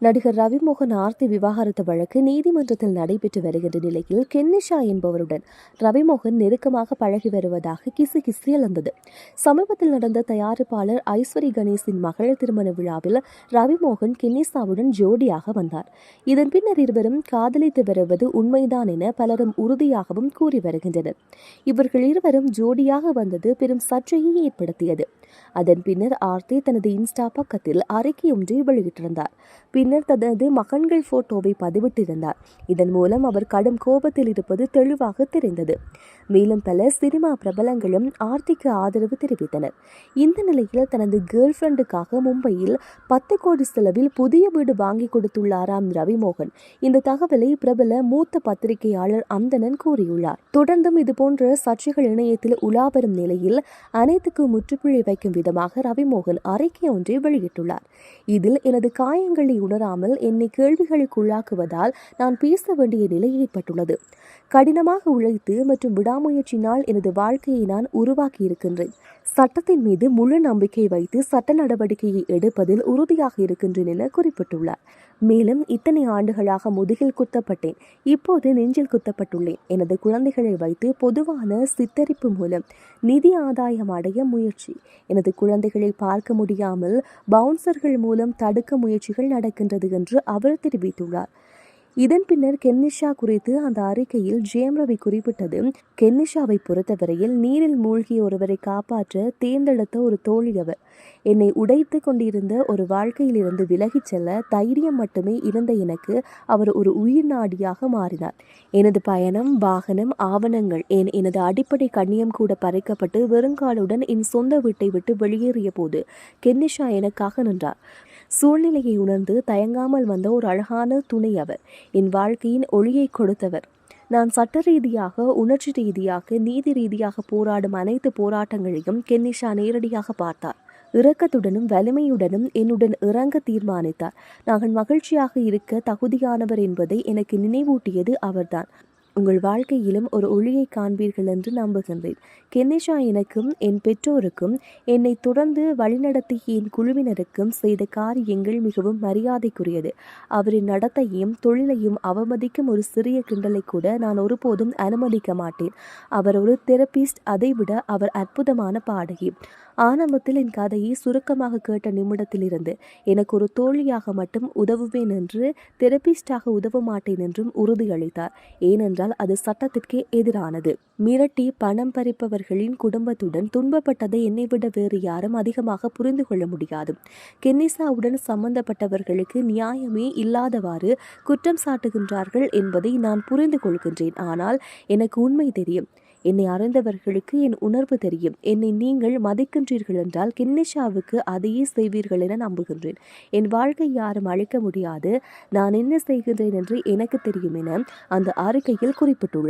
நடிகர் ரவிமோகன் ஆர்த்தி விவாகரத்து வழக்கு நீதிமன்றத்தில் நடைபெற்று வருகின்ற நிலையில் கென்னிஷா என்பவருடன் ரவிமோகன் நெருக்கமாக பழகி வருவதாக கிசு கிசு எழுந்தது. சமீபத்தில் நடந்த தயாரிப்பாளர் ஐஸ்வரி கணேசின் மகள் திருமண விழாவில் ரவிமோகன் கென்னிஷாவுடன் ஜோடியாக வந்தார். இதன் பின்னர் இருவரும் காதலித்து வருவது உண்மைதான் என பலரும் உறுதியாகவும் கூறி வருகின்றனர். இவர்கள் இருவரும் ஜோடியாக வந்தது பெரும் சர்ச்சையை ஏற்படுத்தியது. அதன் பின்னர் ஆர்த்தி தனது இன்ஸ்டா பக்கத்தில் அறிக்கை ஒன்றை வெளியிட்டிருந்தார். பின்னர் தனது மகன்கள் போட்டோவை பதிவிட்டிருந்தார். இதன் மூலம் அவர் கடும் கோபத்தில் இருப்பது தெளிவாக தெரிந்தது. மேலும் பல சினிமா பிரபலங்களும் ஆர்த்திக்கு ஆதரவு தெரிவித்தனர். இந்த நிலையில் தனது கேர்ள் ஃப்ரெண்டுக்காக மும்பையில் பத்து கோடி செலவில் புதிய வீடு வாங்கி கொடுத்துள்ளாராம் ரவிமோகன். இந்த தகவலை பிரபல மூத்த பத்திரிகையாளர் அந்தணன் கூறியுள்ளார். தொடர்ந்தும் இதுபோன்ற சர்ச்சைகள் இணையத்தில் உலாவரும் நிலையில் அனைத்துக்கு முற்றுப்புள்ளி வைக்கும் விதமாக ரவிமோகன் அறிக்கை ஒன்றை வெளியிட்டுள்ளார். இதில் எனது காயங்களை உணர் உணராமல் என்னை கேள்விகளுக்குள்ளாக்குவதால் நான் பேச வேண்டிய நிலை ஏற்பட்டுள்ளது. கடினமாக உழைத்து மற்றும் விடாமுயற்சினால் எனது வாழ்க்கையை நான் உருவாக்கியிருக்கின்றேன். சட்டத்தின் மீது முழு நம்பிக்கை வைத்து சட்ட நடவடிக்கையை எடுப்பதில் உறுதியாக இருக்கின்றேன் என குறிப்பிட்டுள்ளார். மேலும் இத்தனை ஆண்டுகளாக முதுகில் குத்தப்பட்டேன். இப்போது நெஞ்சில் குத்தப்பட்டுள்ளேன். எனது குழந்தைகளை வைத்து பொதுவான சித்தரிப்பு மூலம் நிதி ஆதாயம் அடைய முயற்சி. எனது குழந்தைகளை பார்க்க முடியாமல் பவுன்சர்கள் மூலம் தடுக்க முயற்சிகள் நடக்கின்றன. இருக்கின்றது என்று அவர் தெரிவித்துள்ளார். இதன் பின்னர் கென்னிஷா குறித்து அந்த அறிக்கையில் ஜேம் ரவி குறிப்பிட்டது கென்னிஷாவை பொறுத்தவரையில் நீரில் மூழ்கிய ஒருவரை காப்பாற்ற தேர்ந்தெடுத்த ஒரு தோழி அவர். என்னை உடைத்து கொண்டிருந்த ஒரு வாழ்க்கையிலிருந்து விலகிச் செல்ல தைரியம் மட்டுமே இருந்த எனக்கு அவர் ஒரு உயிர் நாடியாக மாறினார். எனது பயணம் வாகனம் ஆவணங்கள் என் எனது அடிப்படை கண்ணியம் கூட பறைக்கப்பட்டு வெறுங்காலுடன் என் சொந்த வீட்டை விட்டு வெளியேறிய போது கென்னிஷா எனக்காக நின்றார். சூழ்நிலையை உணர்ந்து தயங்காமல் வந்த ஒரு அழகான துணை அவர். என் வாழ்க்கையின் ஒளியை கொடுத்தவர். நான் சட்ட ரீதியாக உணர்ச்சி ரீதியாக நீதி ரீதியாக போராடும் அனைத்து போராட்டங்களையும் கென்னிஷா நேரடியாக பார்த்தார். இரக்கத்துடனும் வலிமையுடனும் என்னுடன் இறங்க தீர்மானித்தார். நாங்கள் மகிழ்ச்சியாக இருக்க தகுதியானவர் என்பதை எனக்கு நினைவூட்டியது அவர்தான். உங்கள் வாழ்க்கையிலும் ஒரு ஒளியை காண்பீர்கள் என்று நம்புகின்றேன். கென்னிஷா எனக்கும் என் பெற்றோருக்கும் என்னை தொடர்ந்து வழிநடத்திய என் குழுவினருக்கும் செய்த காரியங்கள் மிகவும் மரியாதைக்குரியது. அவரின் நடத்தையும் தொழிலையும் அவமதிக்கும் ஒரு சிறிய கிண்டலை கூட நான் ஒருபோதும் அனுமதிக்க மாட்டேன். அவர் ஒரு தெரபிஸ்ட் அதைவிட அவர் அற்புதமான பாடகி. ஆரம்பத்தில் என் கதையை சுருக்கமாக கேட்ட நிமிடத்திலிருந்து எனக்கு ஒரு தோழியாக மட்டும் உதவுவேன் என்று தெரபிஸ்டாக உதவ மாட்டேன் என்றும் உறுதியளித்தார். ஏனென்றால் அது சட்டத்திற்கே எதிரானது. மிரட்டி பணம் பறிப்பவர்களின் குடும்பத்துடன் துன்பப்பட்டதை என்னை விட வேறு யாரும் அதிகமாக புரிந்து கொள்ள முடியாது. கென்னிசாவுடன் சம்பந்தப்பட்டவர்களுக்கு நியாயமே இல்லாதவாறு குற்றம் சாட்டுகின்றார்கள் என்பதை நான் புரிந்து கொள்கின்றேன். ஆனால் எனக்கு உண்மை தெரியும். என்னை அறிந்தவர்களுக்கு என் உணர்வு தெரியும். என்னை நீங்கள் மதிக்கின்றீர்கள் என்றால் கின்னிஷாவுக்கு அதையே செய்வீர்கள் என நம்புகின்றேன். என் வாழ்க்கை யாரும் அழிக்க முடியாது. நான் என்ன செய்கின்றேன் என்று எனக்கு தெரியும் என அந்த அறிக்கையில் குறிப்பிட்டுள்ளார்.